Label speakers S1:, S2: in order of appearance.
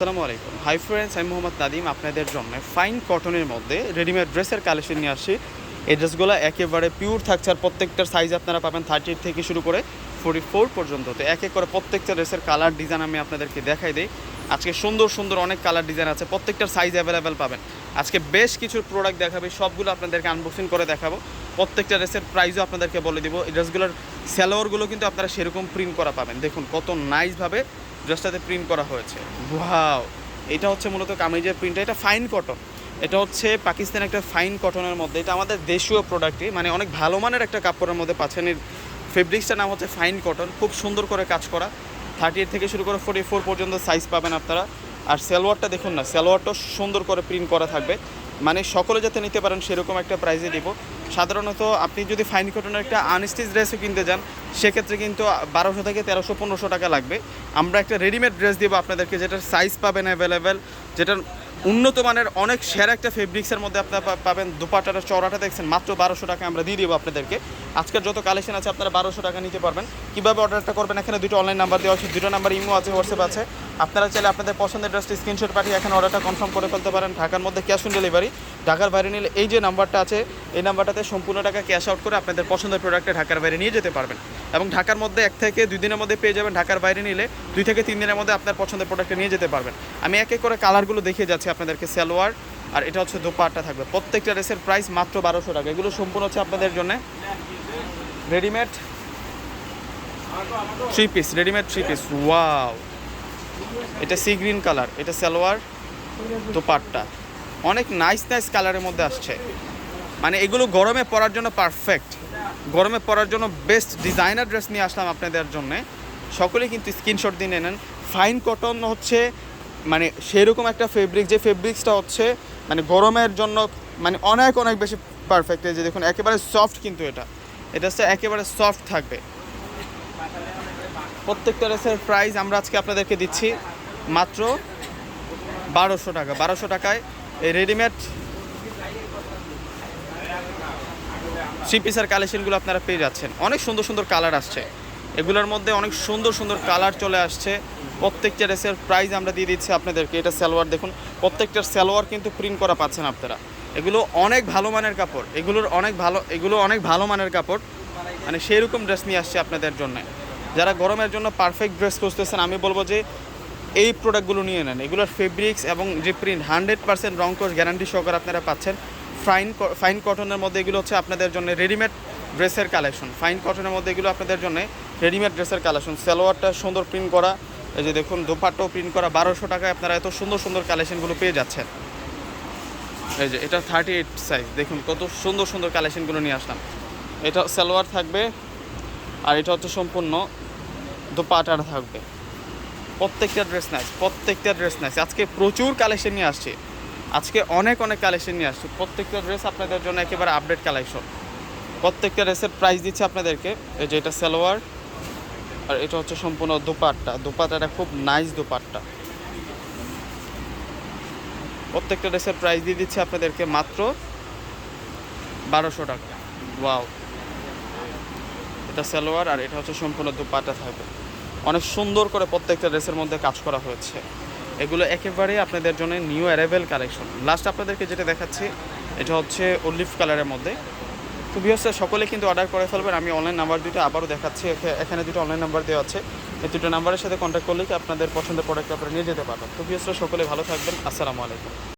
S1: আসসালামু আলাইকুম। Hi friends আমি মোহাম্মদ নাদিম আপনাদের জন্য ফাইন কটনের মধ্যে রেডিমেড ড্রেসের কালেকশন নিয়ে আসি এই ড্রেসগুলো একেবারে পিওর থাকছে আর প্রত্যেকটার সাইজ আপনারা পাবেন থার্টি থেকে শুরু করে ফোর্টি ফোর পর্যন্ত। তো এক এক করে প্রত্যেকটা ড্রেসের কালার ডিজাইন আমি আপনাদেরকে দেখাই দিই। আজকে সুন্দর সুন্দর অনেক কালার ডিজাইন আছে। প্রত্যেকটার সাইজ অ্যাভেলেবেল পাবেন। আজকে বেশ কিছু প্রোডাক্ট দেখাবে। সবগুলো আপনাদেরকে আনবক্সিং করে দেখাবো। প্রত্যেকটা ড্রেসের প্রাইসও আপনাদেরকে বলে দিব। এই ড্রেসগুলোর স্যালোয়ারগুলো কিন্তু আপনারা সেরকম প্রিন্ট করা পাবেন। দেখুন কত নাইসভাবে ড্রেসটাতে প্রিন্ট করা হয়েছে। ওয়াও এটা হচ্ছে মূলত কামিজের প্রিন্টটা এটা ফাইন কটন এটা হচ্ছে পাকিস্তান একটা ফাইন কটনের মধ্যে। এটা আমাদের দেশীয় প্রোডাক্টই মানে অনেক ভালো মানের একটা কাপড়ের মধ্যে পাচ্ছেন। এর ফেব্রিক্সটার নাম হচ্ছে ফাইন কটন খুব সুন্দর করে কাজ করা। থার্টি এইট থেকে শুরু করে ফোর্টি ফোর পর্যন্ত সাইজ পাবেন আপনারা। আর সালোয়ারটা দেখুন না, সালোয়ারটাও সুন্দর করে প্রিন্ট করা থাকবে। মানে সকলে যাতে নিতে পারেন, সেরকম একটা প্রাইজে দিব। সাধারণত আপনি যদি ফাইন কটনের একটা আনস্টিচ ড্রেসও কিনতে যান, সেক্ষেত্রে কিন্তু বারোশো থেকে তেরোশো, পনেরোশো টাকা লাগবে। আমরা একটা রেডিমেড ড্রেস দেবো আপনাদেরকে, যেটার সাইজ পাবেন অ্যাভেলেবেল যেটার উন্নত মানের অনেক সেরা একটা ফেব্রিক্সের মধ্যে আপনারা পাবেন। দুপাটাটা চড়াটা দেখছেন, মাত্র বারোশো টাকা আমরা দিয়ে দেবো আপনাদেরকে। আজকের যত কালেকশন আছে, আপনারা বারোশো টাকা নিতে পারবেন। কীভাবে অর্ডারটা করবেন, এখানে দুটো অনলাইন নাম্বার দেওয়া আছে, দুটো নাম্বার ইমো আছে হোয়াটসঅ্যাপ আছে। আপনারা চাইলে আপনাদের পছন্দের ড্রেসটি স্ক্রিনশট পাঠিয়ে এখন অর্ডারটা কনফার্ম করে ফেলতে পারেন। ঢাকার মধ্যে ক্যাশ অন ডেলিভারি ঢাকার বাইরে নিলে এই যে নাম্বারটা আছে, এই নাম্বারটাতে সম্পূর্ণ টাকা ক্যাশ আউট করে আপনাদের পছন্দের প্রোডাক্টে ঢাকার বাইরে নিয়ে যেতে পারবেন। এবং ঢাকার মধ্যে এক থেকে দুই দিনের মধ্যে পেয়ে যাবেন। ঢাকার বাইরে নিলে দুই থেকে তিন দিনের মধ্যে আপনার পছন্দের প্রোডাক্টটা নিয়ে যেতে পারবেন। আমি এক এক করে কালারগুলো দেখিয়ে যাচ্ছি আপনাদেরকে, সালোয়ার, আর এটা হচ্ছে দোপাট্টা থাকবে। প্রত্যেকটা ড্রেসের প্রাইস মাত্র বারোশো টাকা। এগুলো সম্পূর্ণ হচ্ছে আপনাদের জন্য readymade three piece readymade three piece wow এটা সি গ্রিন কালার এটা সালোয়ার দোপাট্টা। অনেক নাইস নাইস কালারের মধ্যে আসছে। মানে এগুলো গরমে পরার জন্য পারফেক্ট গরমে পরার জন্য বেস্ট ডিজাইনার ড্রেস নিয়ে আসলাম আপনাদের জন্য। সকলে কিন্তু স্ক্রিনশট দিয়ে নেন। ফাইন কটন হচ্ছে মানে সেরকম একটা ফেব্রিক যে ফেব্রিক্সটা হচ্ছে মানে গরমের জন্য মানে অনেক অনেক বেশি পারফেক্ট এই যে দেখুন, একেবারে সফট কিন্তু এটা। এটা হচ্ছে একেবারে সফট থাকবে। প্রত্যেকটা ড্রেসের প্রাইস আমরা আজকে আপনাদেরকে দিচ্ছি মাত্র বারোশো টাকা। বারোশো টাকায় এই রেডিমেড থ্রি পিসের কালেকশনগুলো আপনারা পেয়ে যাচ্ছেন। অনেক সুন্দর সুন্দর কালার আসছে। এগুলোর মধ্যে অনেক সুন্দর সুন্দর কালার চলে আসছে। প্রত্যেকটা ড্রেসের প্রাইস আমরা দিয়ে দিচ্ছি আপনাদেরকে। এটা সালোয়ার, দেখুন প্রত্যেকটার সালোয়ার কিন্তু প্রিন্ট করা পাচ্ছেন আপনারা। এগুলো অনেক ভালো মানের কাপড়। এগুলোর অনেক ভালো, এগুলো অনেক ভালো মানের কাপড়। মানে সেই রকম ড্রেস নিয়ে আসছে আপনাদের জন্য। যারা গরমের জন্য পারফেক্ট ড্রেস খুঁজতেছেন, আমি বলব যে এই প্রোডাক্টগুলো নিয়ে নেন। এগুলোর ফেব্রিক্স এবং যে প্রিন্ট হান্ড্রেড পার্সেন্ট রং কোর্স গ্যারান্টি সহকারে আপনারা পাচ্ছেন। ফাইন ফাইন কটনের মধ্যে এগুলো হচ্ছে আপনাদের জন্য রেডিমেড ড্রেসের কালেকশন ফাইন কটনের মধ্যে এগুলো আপনাদের জন্য রেডিমেড ড্রেসের কালেকশন সালোয়ারটা সুন্দর প্রিন্ট করা, এই যে দেখুন, দোপাট্টাও প্রিন্ট করা, বারোশো টাকায় আপনারা এত সুন্দর সুন্দর কালেকশনগুলো পেয়ে যাচ্ছেন। এই যে, এটা থার্টি এইট সাইজ দেখুন কত সুন্দর সুন্দর কালেকশনগুলো নিয়ে আসলাম। এটা সালোয়ার থাকবে আর এটা হচ্ছে সম্পূর্ণ দোপাটার থাকবে। প্রত্যেকটা ড্রেস নাইস প্রত্যেকটা ড্রেস নাইস আজকে প্রচুর কালেকশন নিয়ে আসছে। আজকে অনেক অনেক কালেকশন নিয়ে আসছে। প্রত্যেকটা ড্রেস আপনাদের জন্য একেবারে আপডেট কালেকশন প্রত্যেকটা ড্রেসের প্রাইস দিচ্ছে আপনাদেরকে। এই যে এটা সালোয়ার, আর এটা হচ্ছে সম্পূর্ণ দোপাট্টা। দোপাট্টাটা খুব নাইস দোপাট্টা। প্রত্যেকটা ড্রেসের প্রাইস দিয়ে দিচ্ছে আপনাদেরকে মাত্র বারোশো টাকা। ওয়াও এটা সালোয়ার আর এটা হচ্ছে সম্পূর্ণ দুপাটা থাকবে। অনেক সুন্দর করে প্রত্যেকটা ড্রেসের মধ্যে কাজ করা হয়েছে। এগুলো একেবারে আপনাদের জন্য নিউ অ্যারাইভেল কালেকশন। লাস্ট আপনাদেরকে যেটা দেখাচ্ছি, এটা হচ্ছে অলিভ কালারের মধ্যে। তো বিহসে সকলে কিন্তু অর্ডার করে ফেলবেন। আমি অনলাইন নাম্বার দুটো আবারও দেখাচ্ছি। এখা- এখানে দুটো অনলাইন নাম্বার দেওয়া আছে। এই দুটো নাম্বারের সাথে কন্ট্যাক্ট করলে কি আপনাদের পছন্দের প্রোডাক্ট আপনারা নিয়ে যেতে পারবেন। তো বিহসরা সকলে ভালো থাকবেন। আসসালামু আলাইকুম।